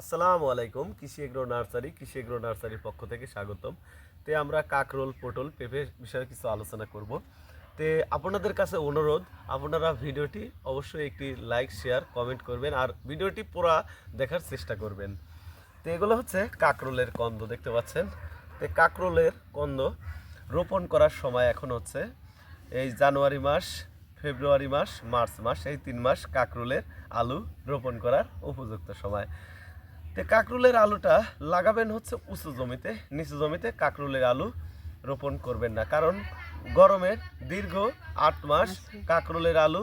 আসসালামু আলাইকুম, কৃষি এগ্রো নার্সারি, কৃষি এগ্রো নার্সারির পক্ষ থেকে স্বাগতম। তে আমরা কাকরোল পটল পেঁপে বিষয়ে কিছু আলোচনা করব। তে আপনাদের কাছে অনুরোধ, আপনারা ভিডিওটি অবশ্যই একটি লাইক, শেয়ার, কমেন্ট করবেন আর ভিডিওটি পুরা দেখার চেষ্টা করবেন। তো এগুলো হচ্ছে কাকরোলের কন্দ, দেখতে পাচ্ছেন? তো কাকরোলের কন্দ রোপণ করার সময় এখন হচ্ছে এই জানুয়ারি মাস, ফেব্রুয়ারি মাস, মার্চ মাস, এই তিন মাস কাকরোলের আলু রোপণ করার উপযুক্ত সময়। তো কাকরুলের আলুটা লাগাবেন হচ্ছে উঁচু জমিতে নিচু জমিতে কাকরুলের আলু রোপণ করবেন না। কারণ গরমের দীর্ঘ আট মাস কাকরুলের আলু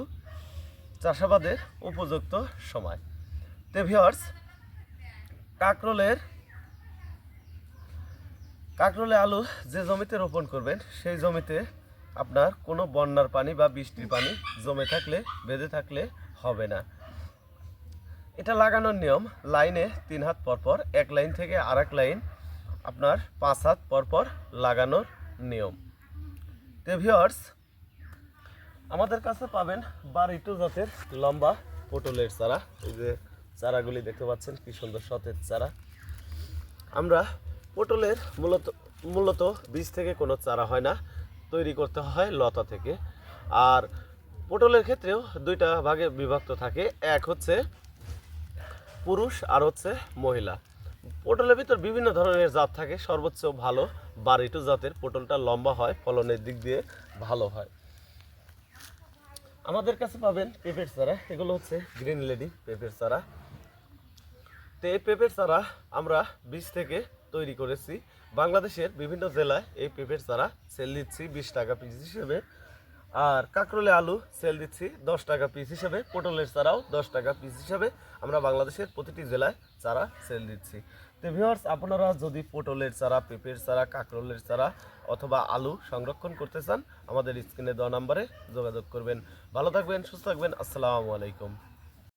চাষাবাদের উপযুক্ত সময়। তো ভিওর্স কাকরোলের কাকরোলে আলু যে জমিতে রোপণ করবেন সেই জমিতে আপনার কোনো বন্যার পানি বা বৃষ্টির পানি জমে থাকলে বেঁধে থাকলে হবে না। এটা লাগানোর নিয়ম, লাইনে তিন হাত পরপর এক লাইন থেকে আর এক লাইন আপনার পাঁচ হাত পরপর লাগানোর নিয়ম। তো আমাদের কাছে পাবেন বারিটু জাতের লম্বা পটলের চারা। এই যে চারাগুলি দেখতে পাচ্ছেন, কি সুন্দর সতেজ চারা। আমরা পটলের মূলত মূলত বীজ থেকে কোনো চারা হয় না, তৈরি করতে হয় লতা থেকে। আর পটলের ক্ষেত্রেও দুইটা ভাগে বিভক্ত থাকে। এক হচ্ছে পুরুষ আর হচ্ছে মহিলা। পটলের ভিতর বিভিন্ন ধরনের জাত থাকে, সর্বোচ্চ ভালো বারিটু জাতের। পটলটা লম্বা হয়, ফলনের দিক দিয়ে ভালো হয়। আমাদের কাছে পাবেন পেঁপের চারা, এগুলো হচ্ছে গ্রিন লেডি পেঁপের চারা। তো এই পেঁপের চারা আমরা বীজ থেকে তৈরি করেছি। বাংলাদেশের বিভিন্ন জেলায় এই পেঁপের চারা সেল দিচ্ছি, বিশ টাকা পিস হিসেবে। আর কাঁকরোলে আলু সেল দিচ্ছি দশ টাকা পিস হিসাবে, পটলের চারাও দশ টাকা পিস হিসাবে। আমরা বাংলাদেশের প্রতিটি জেলায় চারা সেল দিচ্ছি। তো ভিওয়ার্স আপনারা যদি পটলের চারা, পেঁপের চারা, কাঁকরোলের চারা অথবা আলু সংরক্ষণ করতে চান, আমাদের স্ক্রিনে দেওয়া নাম্বারে যোগাযোগ করবেন। ভালো থাকবেন, সুস্থ থাকবেন, আসসালামু আলাইকুম।